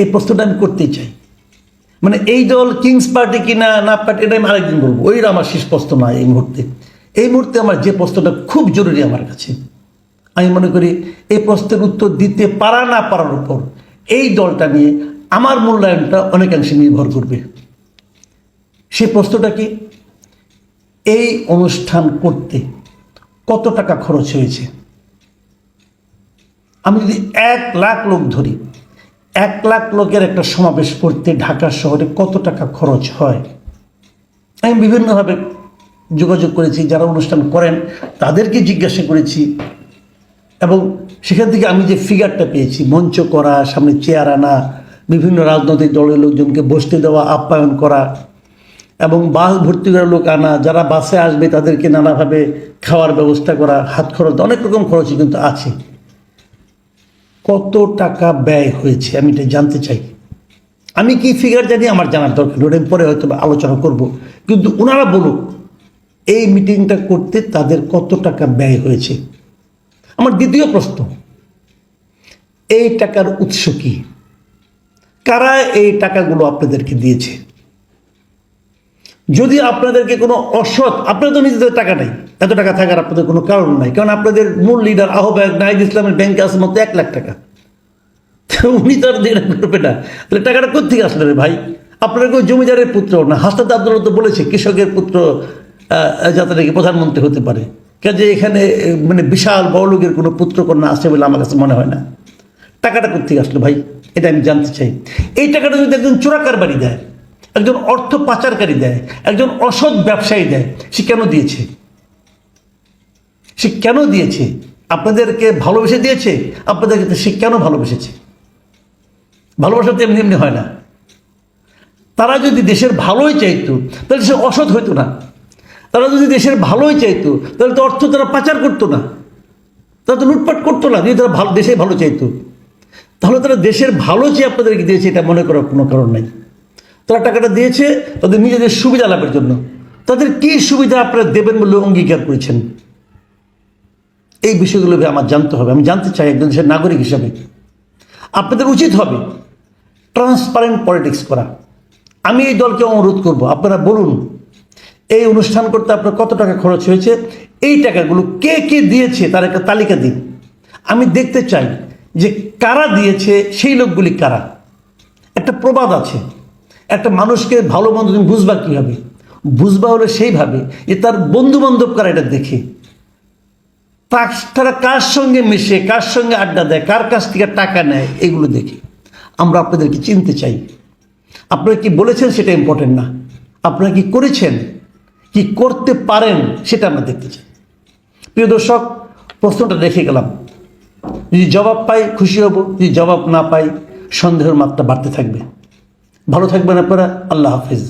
এই প্রশ্নটা আমি করতেই চাই। মানে এই দল কিংস পার্টি কিনা না পার্টি এটা আমি আরেকদিন বলব। ওই আমার শেষ প্রশ্ন নয় এই মুহূর্তে। এই মুহূর্তে আমার যে প্রশ্নটা খুব জরুরি আমার কাছে, আমি মনে করি এই প্রশ্নের উত্তর দিতে পারা না পারার উপর এই দলটা নিয়ে আমার মূল্যায়নটা অনেকাংশে নির্ভর করবে। সেই প্রশ্নটা কি? এই অনুষ্ঠান করতে কত টাকা খরচ হয়েছে? আমি যদি এক লাখ লোক ধরি এক লাখ লোকের একটা সমাবেশ করতে ঢাকা শহরে কত টাকা খরচ হয়? আমি বিভিন্নভাবে যোগাযোগ করেছি, যারা অনুষ্ঠান করেন তাদেরকে জিজ্ঞাসা করেছি। এবং সেখান থেকে আমি যে ফিগারটা পেয়েছি, মঞ্চ করা, সামনে চেয়ার আনা, বিভিন্ন রাজনৈতিক দলের লোকজনকে বসতে দেওয়া, আপ্যায়ন করা, এবং বাস ভর্তি করা লোক আনা, যারা বাসে আসবে তাদেরকে নানাভাবে খাওয়ার ব্যবস্থা করা, হাত খরচ, অনেক রকম খরচই কিন্তু আছে। কত টাকা ব্যয় হয়েছে, আমি এটা জানতে চাই। আমি কি ফিগার জানি? আমার জানার দরকার। ওটা পরে হয়তো আলোচনা করব। কিন্তু ওনারা বলুক, এই মিটিংটা করতে তাদের কত টাকা ব্যয় হয়েছে? আমার দ্বিতীয় প্রশ্ন, এই টাকার উৎস কি? কারা এই টাকাগুলো আপনাদেরকে দিয়েছে? যদি আপনাদেরকে কোনো অসৎ, আপনাদের তো নিজেদের টাকা নেই, এত টাকা থাকার আপনাদের কোনো কারণ নাই, কারণ আপনাদের মূল লিডার আহ্বায়ক নাহিদ ইসলামের ব্যাংকে আছে মতো এক লাখ টাকা। উনি তো আর দেড় করবে না। তাহলে টাকাটা কোথেকে আসলে রে ভাই? আপনার কেউ জমিদারের পুত্র না, হাসনাত আব্দুল্লাহ তো বলেছে, কৃষকের পুত্র যাতে নাকি প্রধানমন্ত্রী হতে পারে। কাজে এখানে মানে বিশাল বড়লোকের কোনো পুত্রকন্যা আছে বলে আমার কাছে মনে হয় না। টাকাটা কোথেকে আসলো ভাই? এটা আমি জানতে চাই। এই টাকাটা যদি একজন চোরাকার বাড়ি দেয় একজন অর্থ পাচারকারী দেয়, একজন অসৎ ব্যবসায়ী দেয়, সে কেন দিয়েছে? সে কেন দিয়েছে? আপনাদেরকে ভালোবেসে দিয়েছে? আপনাদেরকে সে কেন ভালোবেসেছে? ভালোবাসা তো এমনি এমনি হয় না। তারা যদি দেশের ভালোই চাইতো, তাহলে সে অসৎ হইতো না। তারা যদি দেশের ভালোই চাইতো, তাহলে তো অর্থ তারা পাচার করতো না। তারা তো লুটপাট করতো না, যদি তারা ভালো দেশে ভালো চাইতো। তাহলে তারা দেশের ভালো চেয়ে আপনাদেরকে দিয়েছে, এটা মনে করার কোনো কারণ নেই। তারা টাকাটা দিয়েছে তাদের নিজেদের সুবিধা লাভের জন্য। তাদের কী সুবিধা আপনারা দেবেন বলে অঙ্গীকার করেছেন? এই বিষয়গুলো আমার জানতে হবে। আমি জানতে চাই একজন দেশের নাগরিক হিসাবে। আপনাদের উচিত হবে ট্রান্সপারেন্ট পলিটিক্স করা। আমি এই দলকে অনুরোধ করব, আপনারা বলুন, এই অনুষ্ঠান করতে আপনার কত টাকা খরচ হয়েছে? এই টাকাগুলো কে কে দিয়েছে? তার একটা তালিকা দিন। আমি দেখতে চাই যে কারা দিয়েছে, সেই লোকগুলি কারা? একটা প্রবাদ আছে। একটা মানুষকে ভালো মন্দ তুমি বুঝবা কীভাবে? বুঝবা হলে সেইভাবে যে তার বন্ধু বান্ধব কারা এটা দেখে। তার- কার সঙ্গে মিশে, কার সঙ্গে আড্ডা দেয়, কার কাছ থেকে টাকা নেয়, এগুলো দেখে। আমরা আপনাদেরকে চিনতে চাই। আপনারা কি বলেছেন সেটা ইম্পর্টেন্ট না। আপনারা কি করেছেন? কি করতে পারেন সেটা আমরা দেখতে চাই। প্রিয় দর্শক, প্রশ্নটা রেখে গেলাম। যদি জবাব পাই খুশি হব, যদি জবাব না পাই সন্দেহের মাত্রা বাড়তে থাকবে। ভালো থাকবেন আপনারা আল্লাহ হাফিজ।